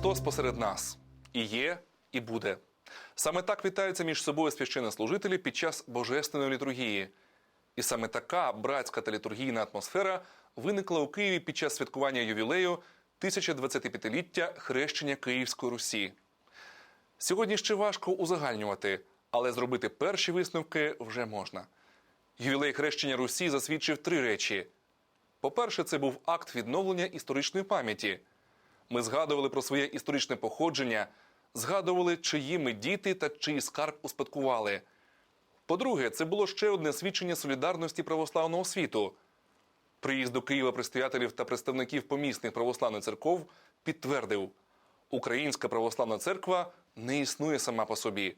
Христос посеред нас і є, і буде. Саме так вітаються між собою священнослужителі під час божественної літургії. І саме така братська та літургійна атмосфера виникла у Києві під час святкування ювілею 1025-ліття хрещення Київської Русі. Сьогодні ще важко узагальнювати, але зробити перші висновки вже можна. Ювілей хрещення Русі засвідчив три речі: по-перше, це був акт відновлення історичної пам'яті. Ми згадували про своє історичне походження, згадували, чиї ми діти та чий скарб успадкували. По-друге, це було ще одне свідчення солідарності православного світу. Приїзд до Києва предстоятелів та представників помісних православних церков підтвердив, Українська православна церква не існує сама по собі.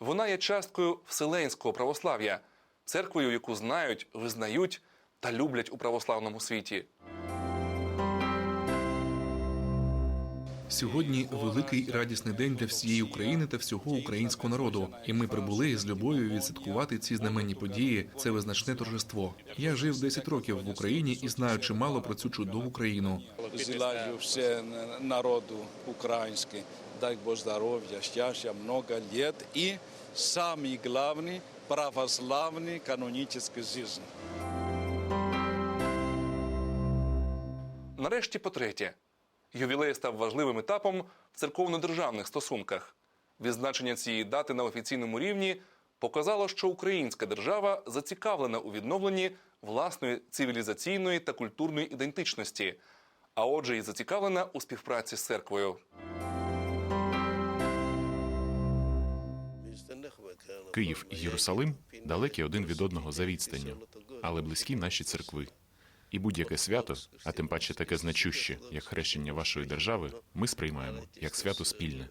Вона є часткою вселенського православ'я, церквою, яку знають, визнають та люблять у православному світі. Сьогодні великий і радісний день для всієї України та всього українського народу. І ми прибули з любов'ю відсвяткувати ці знаменні події. Це визначне торжество. Я жив 10 років в Україні і знаю чимало про цю чудову країну. Желаю все народу украинский. Дай Бог здоровья, счастья, много лет и самый главный православный канонической жизни. Нарешті, по-третє, ювілей став важливим етапом в церковно-державних стосунках. Відзначення цієї дати на офіційному рівні показало, що українська держава зацікавлена у відновленні власної цивілізаційної та культурної ідентичності, а отже, і зацікавлена у співпраці з церквою. Київ і Єрусалим далекі один від одного за відстанню, але близькі наші церкви. І будь-яке свято, а тим паче таке значуще, як хрещення вашої держави, ми сприймаємо як свято спільне.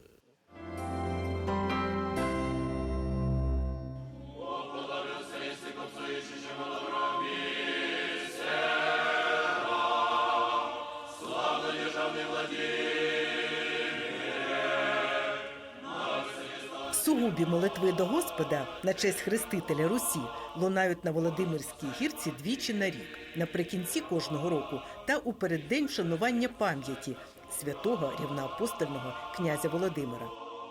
Сугубі молитви до Господа на честь хрестителя Русі лунають на Володимирській гірці двічі на рік, наприкінці кожного року та у переддень вшанування пам'яті святого рівноапостольного князя Володимира.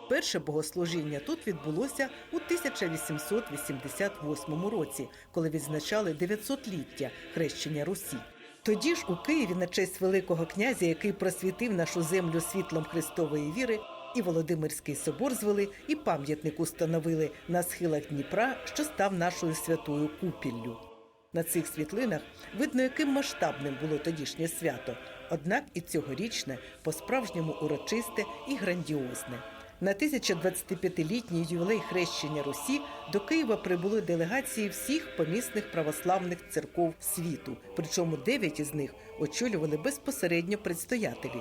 Перше богослужіння тут відбулося у 1888 році, коли відзначали 900-ліття хрещення Русі. Тоді ж у Києві на честь Великого князя, який просвітив нашу землю світлом Христової віри, і Володимирський собор звели, і пам'ятник установили на схилах Дніпра, що став нашою святою купіллю. На цих світлинах видно, яким масштабним було тодішнє свято. Однак і цьогорічне по-справжньому урочисте і грандіозне. На 1025-літній ювілей хрещення Русі до Києва прибули делегації всіх помісних православних церков світу. Причому дев'ять із них очолювали безпосередньо предстоятелі.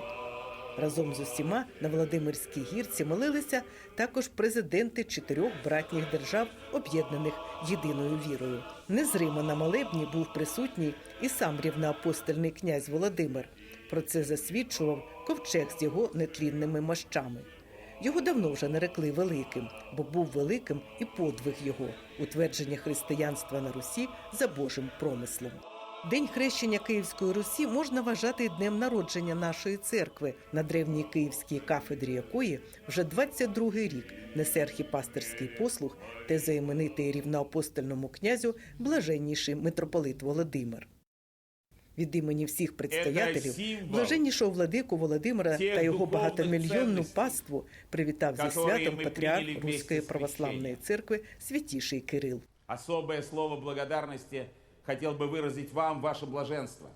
Разом з усіма на Володимирській гірці молилися також президенти чотирьох братніх держав, об'єднаних єдиною вірою. Незримо на молебні був присутній і сам рівноапостольний князь Володимир. Про це засвідчував ковчег з його нетлінними мощами. Його давно вже нарекли великим, бо був великим і подвиг його утвердження християнства на Русі за Божим промислом. День хрещення Київської Русі можна вважати днем народження нашої церкви, на древній київській кафедрі якої вже 22-й рік несе архіпастерський послуг та заіменитий рівноапостольному князю блаженніший митрополит Володимир. Від імені всіх предстоятелів блаженнішого владику Володимира та його багатомільйонну паству привітав зі святом патріарх Руської православної церкви святіший Кирил. Особое слово благодарности хотел бы выразить вам, ваше блаженство.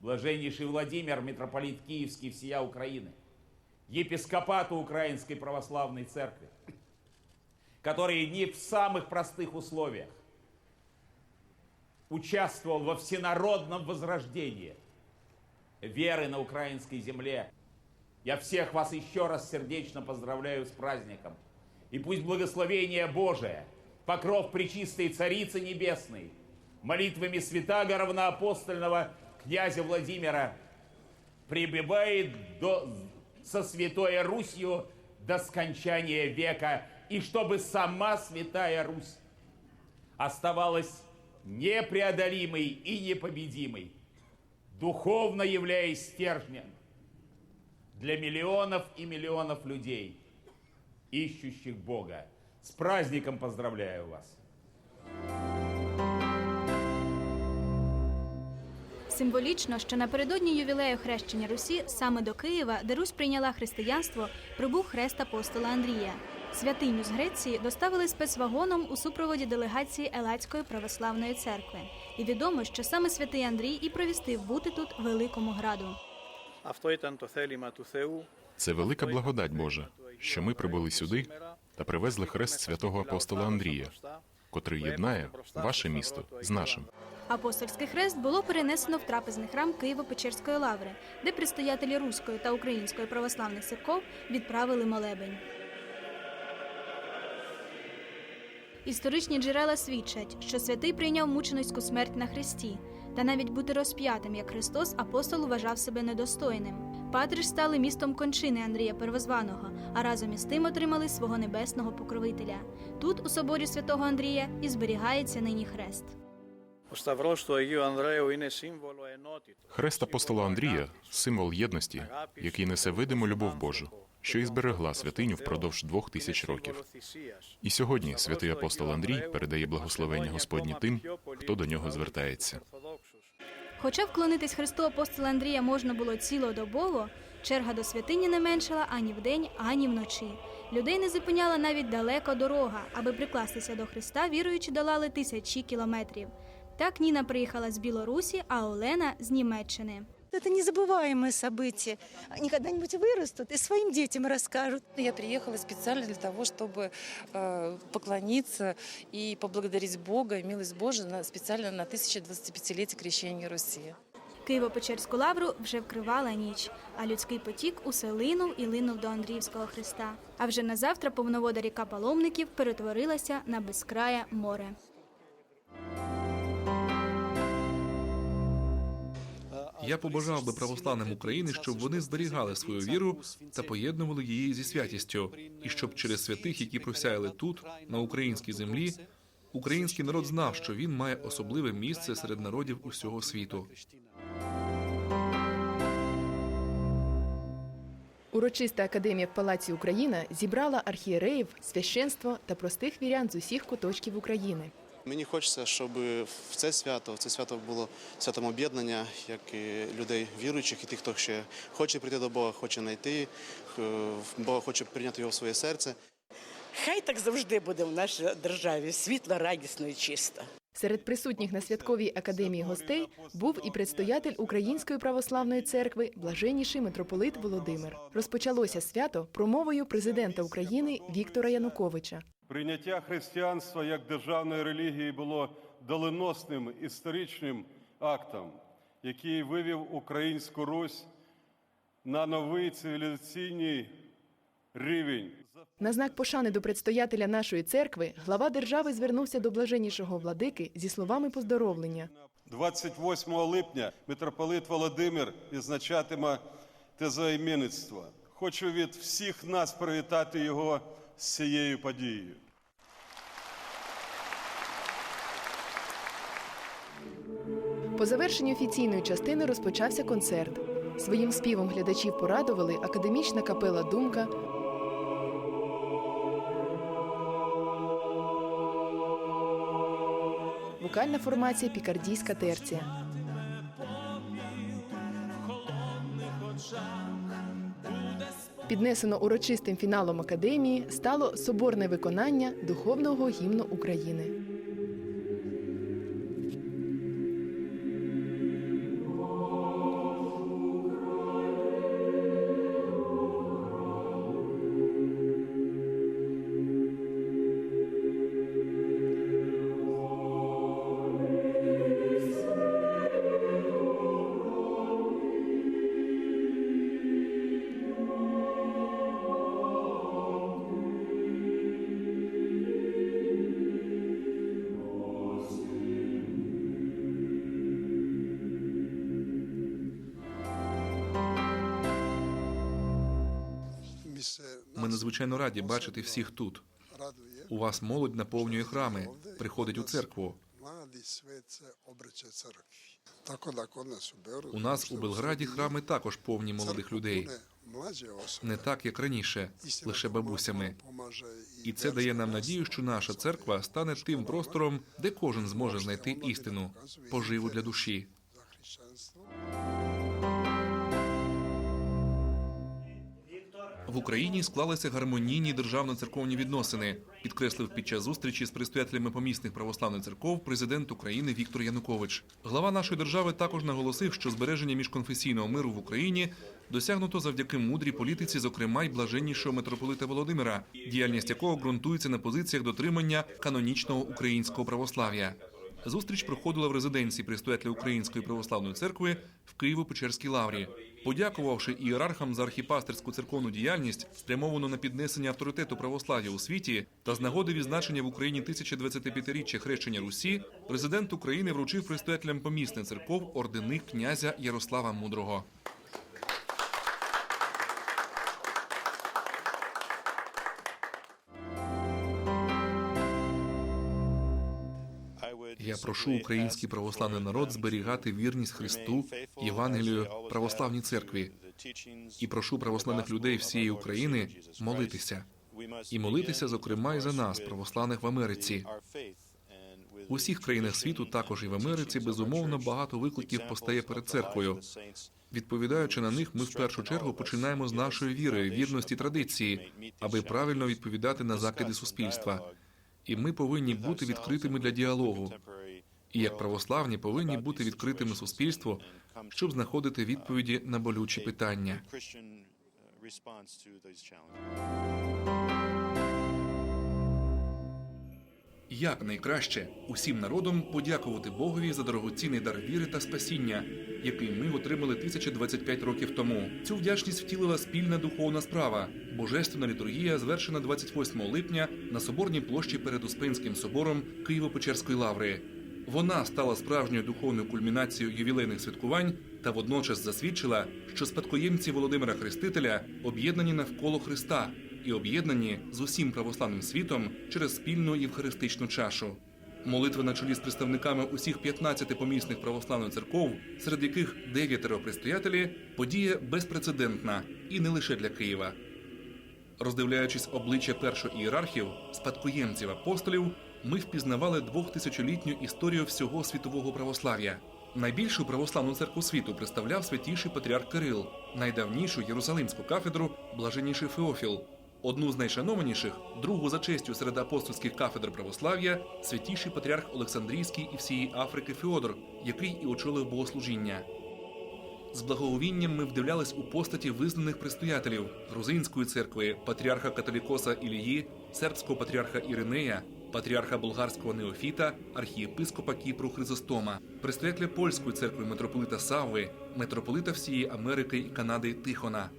Блаженнейший Владимир, митрополит Киевский всея Украины, епископату Украинской Православной Церкви, который не в самых простых условиях участвовал во всенародном возрождении веры на украинской земле. Я всех вас еще раз сердечно поздравляю с праздником. И пусть благословение Божие, покров Пречистой Царицы Небесной, молитвами святаго равноапостольного князя Владимира пребывает до, со Святой Русью до скончания века, и чтобы сама Святая Русь оставалась непреодолимой и непобедимой, духовно являясь стержнем, для миллионов и миллионов людей, ищущих Бога. С праздником поздравляю вас! Символічно, що напередодні ювілею хрещення Русі саме до Києва, де Русь прийняла християнство, прибув хрест апостола Андрія. Святиню з Греції доставили спецвагоном у супроводі делегації Елацької православної церкви. І відомо, що саме святий Андрій і провістив бути тут великому граду. Це велика благодать Божа, що ми прибули сюди та привезли хрест святого апостола Андрія, котрий єднає ваше місто з нашим. Апостольський хрест було перенесено в трапезний храм Києво-Печерської лаври, де предстоятелі Руської та Української православних церков відправили молебень. Історичні джерела свідчать, що святий прийняв мученицьку смерть на хресті, та навіть бути розп'ятим, як Христос, апостол вважав себе недостойним. Патриш стали містом кончини Андрія Первозваного, а разом із тим отримали свого небесного покровителя. Тут, у соборі святого Андрія, і зберігається нині хрест. Хрест апостола Андрія символ єдності, який несе видиму любов Божу, що і зберегла святиню впродовж двох тисяч років. І сьогодні святий апостол Андрій передає благословення Господні тим, хто до нього звертається. Хоча вклонитись Христу апостола Андрія можна було цілодобово, черга до святині не меншала ані вдень, ані вночі. Людей не зупиняла навіть далека дорога, аби прикластися до Христа, віруючи, долали тисячі кілометрів. Так Ніна приїхала з Білорусі, а Олена з Німеччини. Это незабываемое событие. Они когда-нибудь вырастут и своим детям расскажут. Я приехала специально для того, чтобы э, поклониться и поблагодарить Бога и милость Божию на, специально на 1025-летие крещения Руси. Києво-Печерську лавру вже вкривала ніч, а людський потік усе линув і линув до Андріївського Христа. А вже на завтра повновода ріка паломників перетворилася на безкрає море. Я побажав би православним України, щоб вони зберігали свою віру та поєднували її зі святістю, і щоб через святих, які просяяли тут, на українській землі, український народ знав, що він має особливе місце серед народів усього світу. Урочиста академія в Палаці Україна зібрала архієреїв, священство та простих вірян з усіх куточків України. Мені хочеться, щоб в це свято, це свято було святом об'єднання, як і людей віруючих, і тих, хто ще хоче прийти до Бога, хоче знайти, Бога хоче прийняти його в своє серце. Хай так завжди буде в нашій державі світло, радісно і чисто. Серед присутніх на святковій академії гостей був і предстоятель Української православної церкви, блаженніший митрополит Володимир. Розпочалося свято промовою президента України Віктора Януковича. Прийняття християнства як державної релігії було доленосним історичним актом, який вивів українську Русь на новий цивілізаційний рівень. На знак пошани до предстоятеля нашої церкви глава держави звернувся до блаженнішого владики зі словами поздоровлення. 28 липня митрополит Володимир відзначатиме тезоіменництво. Хочу від всіх нас привітати його з цією подією. По завершенні офіційної частини розпочався концерт. Своїм співом глядачів порадували академічна капела Думка, вокальна формація Пікардійська терція. Піднесено урочистим фіналом академії стало соборне виконання духовного гімну України. Надзвичайно раді бачити всіх тут. У вас молодь наповнює храми, приходить у церкву. У нас у Белграді храми також повні молодих людей. не так, як раніше, лише бабусями. І це дає нам надію, що наша церква стане тим простором, де кожен зможе знайти істину, поживу для душі. В Україні склалися гармонійні державно-церковні відносини, підкреслив під час зустрічі з предстоятелями помісних православних церков президент України Віктор Янукович. Глава нашої держави також наголосив, що збереження міжконфесійного миру в Україні досягнуто завдяки мудрій політиці, зокрема й блаженнішого митрополита Володимира, діяльність якого ґрунтується на позиціях дотримання канонічного українського православ'я. Зустріч проходила в резиденції предстоятеля Української православної церкви в Києво-Печерській лаврі. Подякувавши ієрархам за архіпастерську церковну діяльність, спрямовану на піднесення авторитету православ'я у світі та з нагоди відзначення в Україні 1025-річчя хрещення Русі, президент України вручив предстоятелям помісних церков ордени князя Ярослава Мудрого. Прошу український православний народ зберігати вірність Христу, Євангелію, православній церкві. І прошу православних людей всієї України молитися. І молитися, зокрема, і за нас, православних в Америці. У всіх країнах світу, також і в Америці, безумовно, багато викликів постає перед церквою. Відповідаючи на них, ми в першу чергу починаємо з нашої віри, вірності традиції, аби правильно відповідати на закиди суспільства. І ми повинні бути відкритими для діалогу. І як православні повинні бути відкритими суспільству, щоб знаходити відповіді на болючі питання. Як найкраще усім народом подякувати Богові за дорогоцінний дар віри та спасіння, який ми отримали 1025 років тому. Цю вдячність втілила спільна духовна справа. Божественна літургія звершена 28 липня на соборній площі перед Успенським собором Києво-Печерської лаври. Вона стала справжньою духовною кульмінацією ювілейних святкувань та водночас засвідчила, що спадкоємці Володимира Хрестителя об'єднані навколо Христа і об'єднані з усім православним світом через спільну євхаристичну чашу. Молитва на чолі з представниками усіх 15 помісних православних церков, серед яких дев'ятеро предстоятелі, подія безпрецедентна і не лише для Києва. Роздивляючись обличчя першоієрархів, спадкоємців апостолів, ми впізнавали двохтисячолітню історію всього світового православ'я. Найбільшу православну церкву світу представляв святіший патріарх Кирил, найдавнішу єрусалимську кафедру блаженніший Феофіл, одну з найшанованіших, другу за честю серед апостольських кафедр православ'я, святіший патріарх Олександрійський і всієї Африки Феодор, який і очолив богослужіння. З благоговінням ми вдивлялись у постаті визнаних предстоятелів грузинської церкви, патріарха католікоса Ілії, сербського патріарха Іринея, патріарха болгарського Неофіта, архієпископа Кіпру Хризостома, предстоятеля польської церкви митрополита Савви, митрополита всієї Америки і Канади Тихона.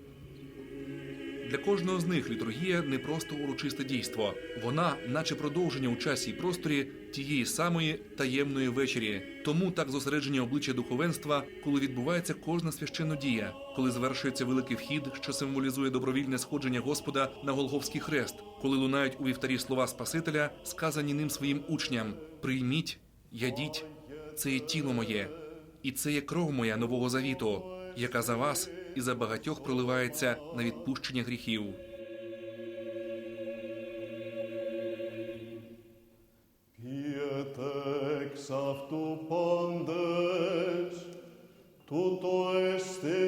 Для кожного з них літургія не просто урочисте дійство. Вона, наче продовження у часі і просторі тієї самої таємної вечері. Тому так зосередження обличчя духовенства, коли відбувається кожна священна дія, коли звершується великий вхід, що символізує добровільне сходження Господа на Голговський хрест, коли лунають у вівтарі слова Спасителя, сказані ним своїм учням: прийміть, ядіть, це є тіло моє, і це є кров моя нового завіту, яка за вас і за багатьох проливається на відпущення гріхів. Pietex aftu pandes, tuto este,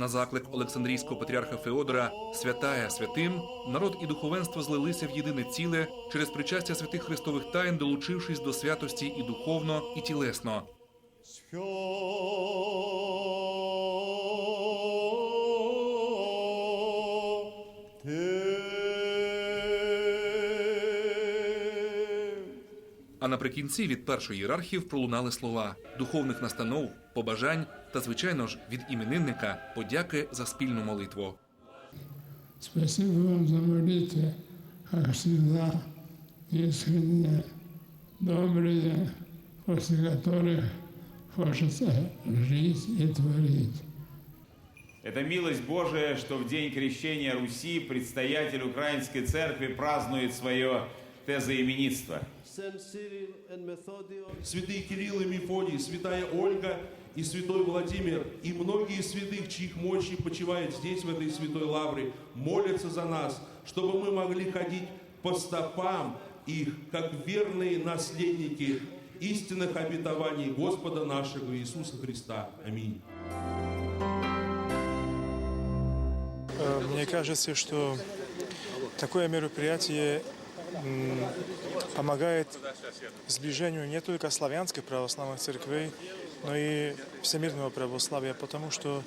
На заклик Олександрійського патріарха Феодора святая святим народ і духовенство злилися в єдине ціле через причастя святих христових тайн, долучившись до святості і духовно, і тілесно. наприкінці від першої ієрархів пролунали слова духовних настанов, побажань та, звичайно ж, від іменинника подяки за спільну молитву. Спасибо вам за молитвы, как всегда, искренне, добрые, после которых хочется жить и творить. Это милость Божия, что в день крещения Руси предстоятель Украинской Церкви празднует свое тезоименитство. Святые Кирилл и Мефодий, святая Ольга и святой Владимир, и многие святых, чьих мощи почивает здесь, в этой святой лавре, молятся за нас, чтобы мы могли ходить по стопам их, как верные наследники истинных обетований Господа нашего Иисуса Христа. Аминь. Э, Мне кажется, что такое мероприятие помогает сближению не только славянской православной церкви, но и всемирного православия, потому что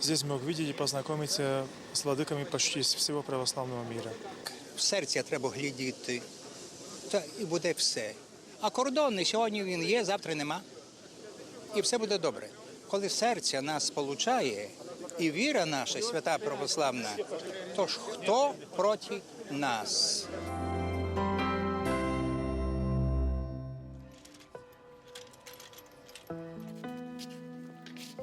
здесь мог видеть и познакомиться с владыками почти из всего православного мира. В серця треба глядіти, та і буде все. А кордони сьогодні він є, завтра нема. І все буде добре. Коли серця нас сполучає, і віра наша, свята православна, то ж хто проти нас?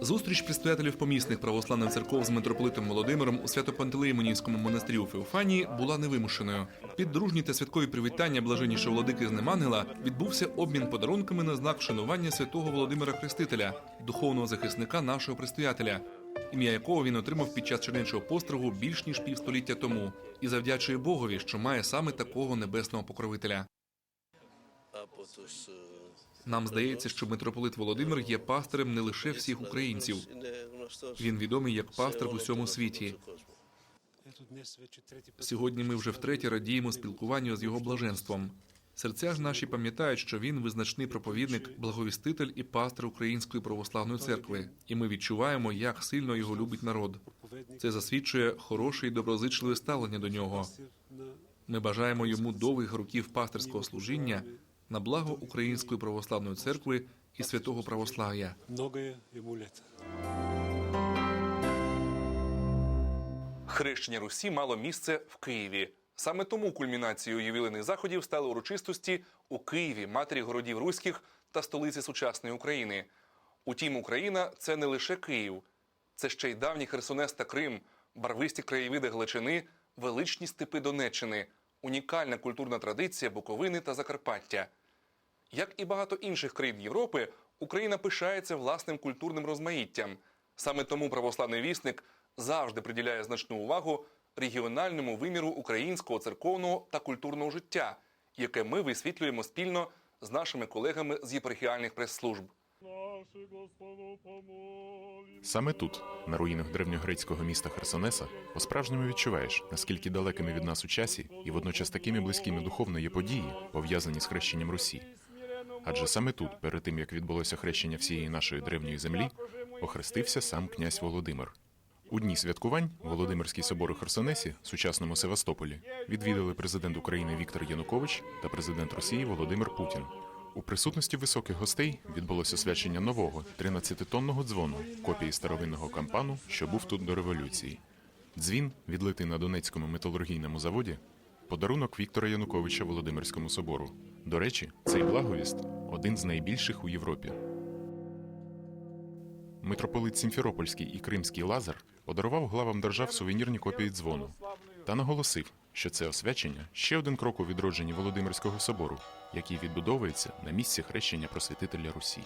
Зустріч предстоятелів помісних православних церков з митрополитом Володимиром у Свято-Пантелеїмонівському монастирі у Феофанії була невимушеною. Під дружні та святкові привітання блаженнішого владики з Немангела відбувся обмін подарунками на знак вшанування святого Володимира Хрестителя, духовного захисника нашого предстоятеля, ім'я якого він отримав під час чернечого постригу більш ніж півстоліття тому, і завдячує Богові, що має саме такого небесного покровителя. Нам здається, що митрополит Володимир є пастирем не лише всіх українців. Він відомий як пастир в усьому світі. Сьогодні ми вже втретє радіємо спілкуванню з його блаженством. Серця ж наші пам'ятають, що він визначний проповідник, благовіститель і пастир Української православної церкви, і ми відчуваємо, як сильно його любить народ. Це засвідчує хороше і доброзичливе ставлення до нього. Ми бажаємо йому довгих років пастирського служіння на благо Української православної церкви і святого православ'я. Хрещення Русі мало місце в Києві. Саме тому кульмінацією ювілейних заходів стали урочистості у Києві, матері городів руських та столиці сучасної України. Утім, Україна це не лише Київ, це ще й давній Херсонес та Крим, барвисті краєвиди Галичини, величні степи Донеччини, унікальна культурна традиція Буковини та Закарпаття. Як і багато інших країн Європи, Україна пишається власним культурним розмаїттям. Саме тому православний вісник завжди приділяє значну увагу регіональному виміру українського церковного та культурного життя, яке ми висвітлюємо спільно з нашими колегами з єпархіальних прес-служб. Саме тут, на руїнах древньогрецького міста Херсонеса, по-справжньому відчуваєш, наскільки далекими від нас у часі і водночас такими близькими духовно є події, пов'язані з хрещенням Русі. Адже саме тут, перед тим як відбулося хрещення всієї нашої древньої землі, охрестився сам князь Володимир. У дні святкувань Володимирський собор у Херсонесі, сучасному Севастополі, відвідали президент України Віктор Янукович та президент Росії Володимир Путін. У присутності високих гостей відбулося свячення нового 13-тонного дзвону, копії старовинного кампану, що був тут до революції. Дзвін, відлитий на Донецькому металургійному заводі, подарунок Віктора Януковича Володимирському собору. До речі, цей благовіст один з найбільших у Європі. Митрополит Сімферопольський і Кримський Лазар подарував главам держав сувенірні копії дзвону та наголосив, що це освячення ще один крок у відродженні Володимирського собору, який відбудовується на місці хрещення просвітителя Русі.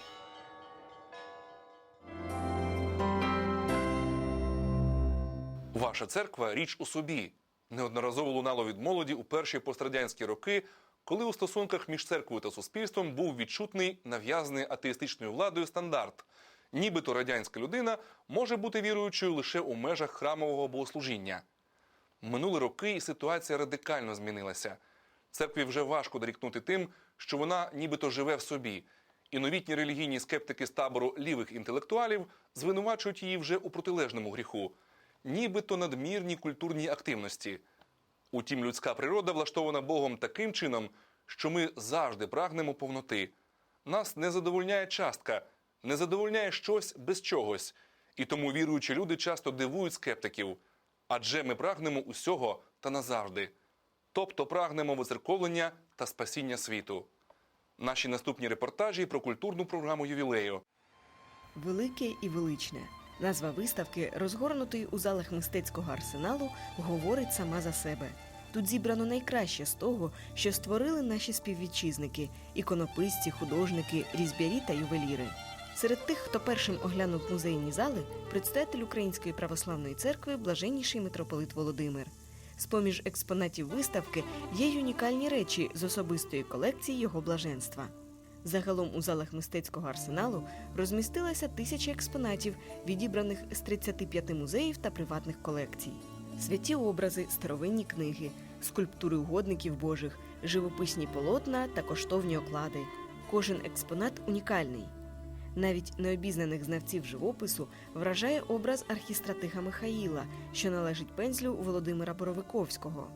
Ваша церква річ у собі. Неодноразово лунало від молоді у перші пострадянські роки, коли у стосунках між церквою та суспільством був відчутний нав'язаний атеїстичною владою стандарт. Нібито радянська людина може бути віруючою лише у межах храмового богослужіння. Минули роки, і ситуація радикально змінилася. Церкві вже важко дорікнути тим, що вона нібито живе в собі, і новітні релігійні скептики з табору лівих інтелектуалів звинувачують її вже у протилежному гріху, нібито надмірній культурній активності. Утім, людська природа влаштована Богом таким чином, що ми завжди прагнемо повноти. Нас не задовольняє частка, не задовольняє щось без чогось, і тому віруючі люди часто дивують скептиків, адже ми прагнемо усього та назавжди. Тобто прагнемо вицерковлення та спасіння світу. Наші наступні репортажі про культурну програму ювілею. Велике і величне. Назва виставки, розгорнутої у залах мистецького арсеналу, говорить сама за себе. Тут зібрано найкраще з того, що створили наші співвітчизники, іконописці, художники, різьбярі та ювеліри. Серед тих, хто першим оглянув музейні зали, предстоятель Української православної церкви блаженніший митрополит Володимир. З-поміж експонатів виставки є й унікальні речі з особистої колекції його блаженства. Загалом у залах мистецького арсеналу розмістилася тисяча експонатів, відібраних з 35 музеїв та приватних колекцій. Святі образи, старовинні книги, скульптури угодників Божих, живописні полотна та коштовні оклади. Кожен експонат унікальний. Навіть необізнаних знавців живопису вражає образ архістратига Михаїла, що належить пензлю Володимира Боровиковського.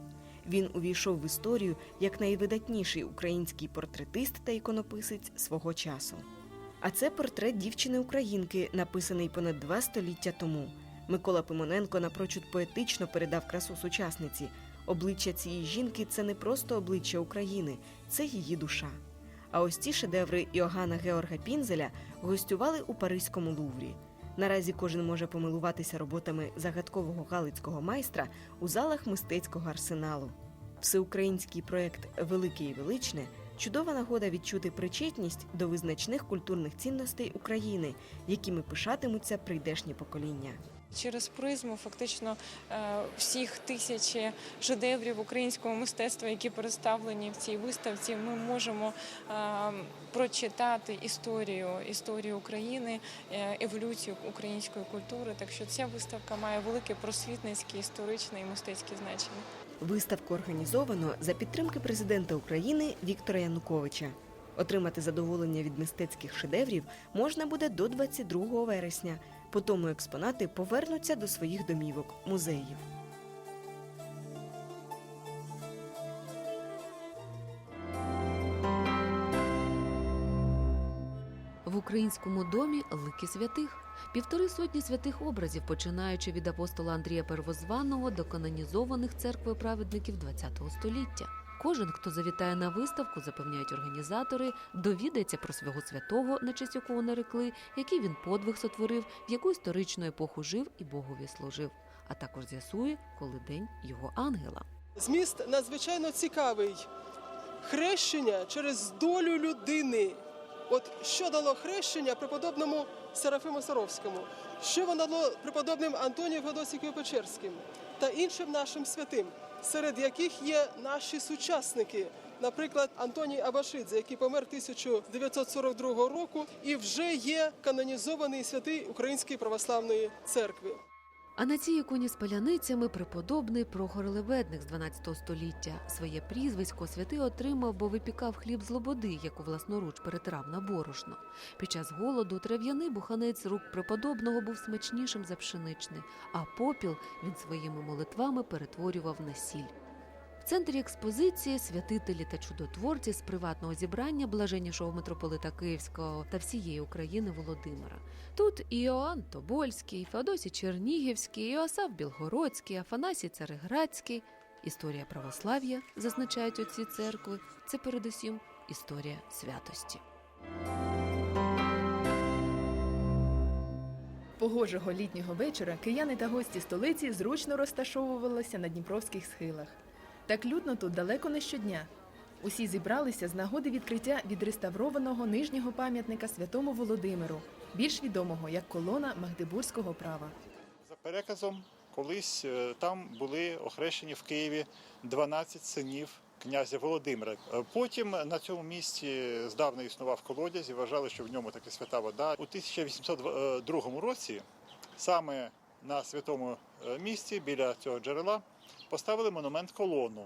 Він увійшов в історію як найвидатніший український портретист та іконописець свого часу. А це портрет дівчини-українки, написаний понад два століття тому. Микола Пимоненко напрочуд поетично передав красу сучасниці. Обличчя цієї жінки це не просто обличчя України, це її душа. А ось ці шедеври Іоганна Георга Пінзеля гостювали у Паризькому Луврі. Наразі кожен може помилуватися роботами загадкового галицького майстра у залах мистецького арсеналу. Всеукраїнський проект Велике і величне чудова нагода відчути причетність до визначних культурних цінностей України, якими пишатимуться прийдешні покоління. Через призму фактично е, всіх тисячі шедеврів українського мистецтва, які представлені в цій виставці, ми можемо е, прочитати історію, історію України, е, еволюцію української культури. Так що ця виставка має велике просвітницьке, історичне і мистецьке значення. Виставку організовано за підтримки президента України Віктора Януковича. Отримати задоволення від мистецьких шедеврів можна буде до 22 вересня. По тому експонати повернуться до своїх домівок музеїв. В українському домі лики святих. Півтори сотні святих образів, починаючи від апостола Андрія Первозваного до канонізованих церкви праведників ХХ століття. Кожен, хто завітає на виставку, запевняють організатори, довідається про свого святого, на честь якого нарекли, який він подвиг сотворив, в яку історичну епоху жив і Богові служив, а також з'ясує, коли день його ангела. Зміст надзвичайно цікавий. Хрещення через долю людини. От що дало хрещення преподобному Серафиму Саровському? Що воно дало преподобним Антонію Федосікові Печерським та іншим нашим святим, серед яких є наші сучасники, наприклад, Антоній Абашидзе, який помер 1942 року і вже є канонізований святий Української православної церкви. А на цій іконі з паляницями преподобний Прохор Лебедник з 12 століття. Своє прізвисько святий отримав, бо випікав хліб з лободи, яку власноруч перетирав на борошно. Під час голоду трав'яний буханець рук преподобного був смачнішим за пшеничний, а попіл він своїми молитвами перетворював на сіль. В центрі експозиції святителі та чудотворці з приватного зібрання блаженнішого митрополита Київського та всієї України Володимира. Тут і Іоанн Тобольський, Феодосій Чернігівський, Іосаф Білгородський, Афанасій Цареградський. Історія православ'я, зазначають отці церкви, це передусім історія святості. Погожого літнього вечора кияни та гості столиці зручно розташовувалися на дніпровських схилах. Так людно тут далеко не щодня. Усі зібралися з нагоди відкриття відреставрованого нижнього пам'ятника святому Володимиру, більш відомого як колона Магдебурзького права. За переказом, колись е, там були охрещені в Києві 12 синів князя Володимира. Е, Потім на цьому місці здавна існував колодязь і вважали, що в ньому таки свята вода. У 1802 році саме на святому е, місці біля цього джерела поставили монумент колону,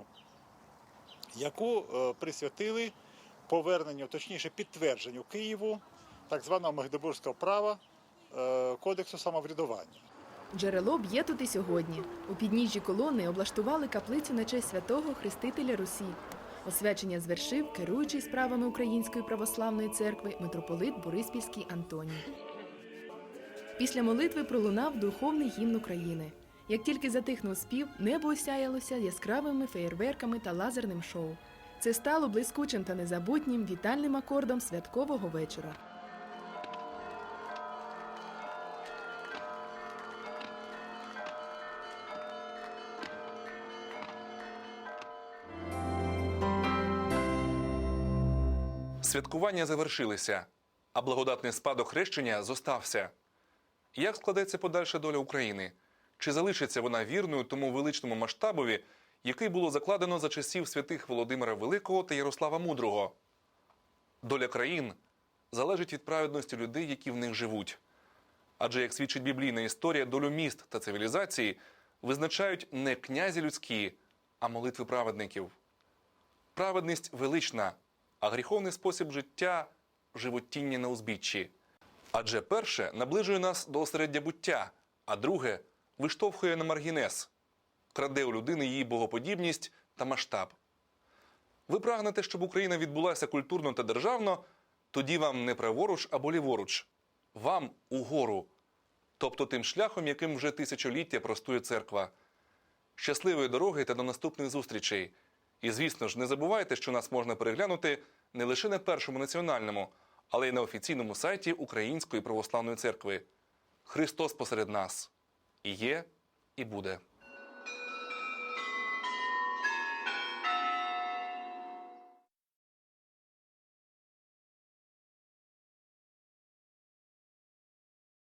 яку е, присвятили поверненню, точніше підтвердженню Києву так званого Магдебурзького права е, Кодексу самоврядування. Джерело б'є тут і сьогодні. У підніжжі колони облаштували каплицю на честь святого Хрестителя Русі. Освячення звершив керуючий справами Української православної церкви митрополит Бориспільський Антоній. Після молитви пролунав духовний гімн України. Як тільки затихнув спів, небо осяялося яскравими феєрверками та лазерним шоу. Це стало блискучим та незабутнім вітальним акордом святкового вечора. Святкування завершилися, а благодатний спадок хрещення зостався. Як складеться подальша доля України? Чи залишиться вона вірною тому величному масштабові, який було закладено за часів святих Володимира Великого та Ярослава Мудрого? Доля країн залежить від праведності людей, які в них живуть. Адже, як свідчить біблійна історія, долю міст та цивілізації визначають не князі людські, а молитви праведників. Праведність велична, а гріховний спосіб життя животіння на узбіччі. Адже перше наближує нас до осереддя буття, а друге виштовхує на маргінез, краде у людини її богоподібність та масштаб. Ви прагнете, щоб Україна відбулася культурно та державно, тоді вам не праворуч або ліворуч, вам угору, тобто тим шляхом, яким вже тисячоліття простує церква. Щасливої дороги та до наступних зустрічей. І звісно ж, не забувайте, що нас можна переглянути не лише на першому національному, але й на офіційному сайті Української православної церкви. Христос посеред нас є, і буде.